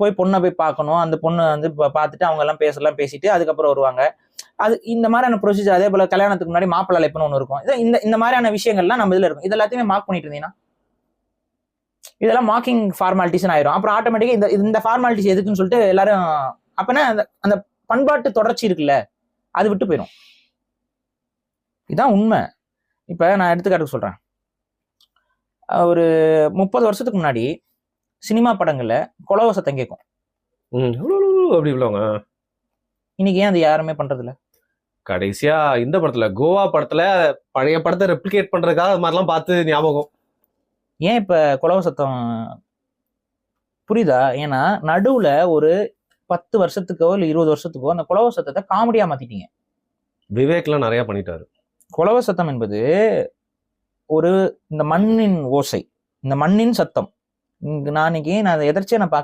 போய் பொண்ணை போய் பார்க்கணும். அந்த பொண்ணு வந்து பார்த்துட்டு அவங்க எல்லாம் பேசலாம் பேசிட்டு அதுக்கப்புறம் வருவாங்க. அது இந்த மாதிரியான ப்ரொசீஜர் அதே போல கல்யாணத்துக்கு முன்னாடி மாப்பிள்ளை அழைப்புன்னு ஒன்று இருக்கும். இது இந்த இந்த மாதிரியான விஷயங்கள்லாம் நம்ம இதில் இருக்கும். இது எல்லாத்தையுமே மார்க் பண்ணிட்டு இருந்தீங்கன்னா இதெல்லாம் மார்க்கிங் ஃபார்மாலிட்டிஸ்னு ஆயிரும். அப்புறம் ஆட்டோமேட்டிக்காக இந்த இந்த ஃபார்மாலிட்டிஸ் எதுக்குன்னு சொல்லிட்டு எல்லாரும் அப்பனா அந்த அந்த பண்பாட்டு தொடர்ச்சி இருக்குல்ல அது விட்டு போயிடும் இதான் உண்மை. இப்போ நான் எடுத்துக்காட்டுக்கு சொல்கிறேன் ஒரு முப்பது வருஷத்துக்கு முன்னாடி சினிமா படங்கள்ல குலவ சத்தம் கேட்கும் அப்படி உள்ளவங்க இன்னைக்கு ஏன் அது யாருமே பண்றது இல்ல கடைசியா இந்த படத்துல கோவா படத்துல பழைய படத்தை ரெப்ளிகேட் பண்றதுக்காக அது மாதிரிலாம் பார்த்து ஞாபகம். ஏன் இப்ப குலவ சத்தம் புரியுதா? ஏன்னா நடுவுல ஒரு பத்து வருஷத்துக்கோ இல்ல இருபது வருஷத்துக்கோ அந்த குலவ சத்தத்தை காமெடியா மாத்திட்டீங்க. விவேக்லாம் நிறைய பண்ணிட்டாரு. குலவ சத்தம் என்பது ஒரு இந்த மண்ணின் ஓசை இந்த மண்ணின் சத்தம். நான் இன்னைக்கு நான் அதை நான் பார்க்க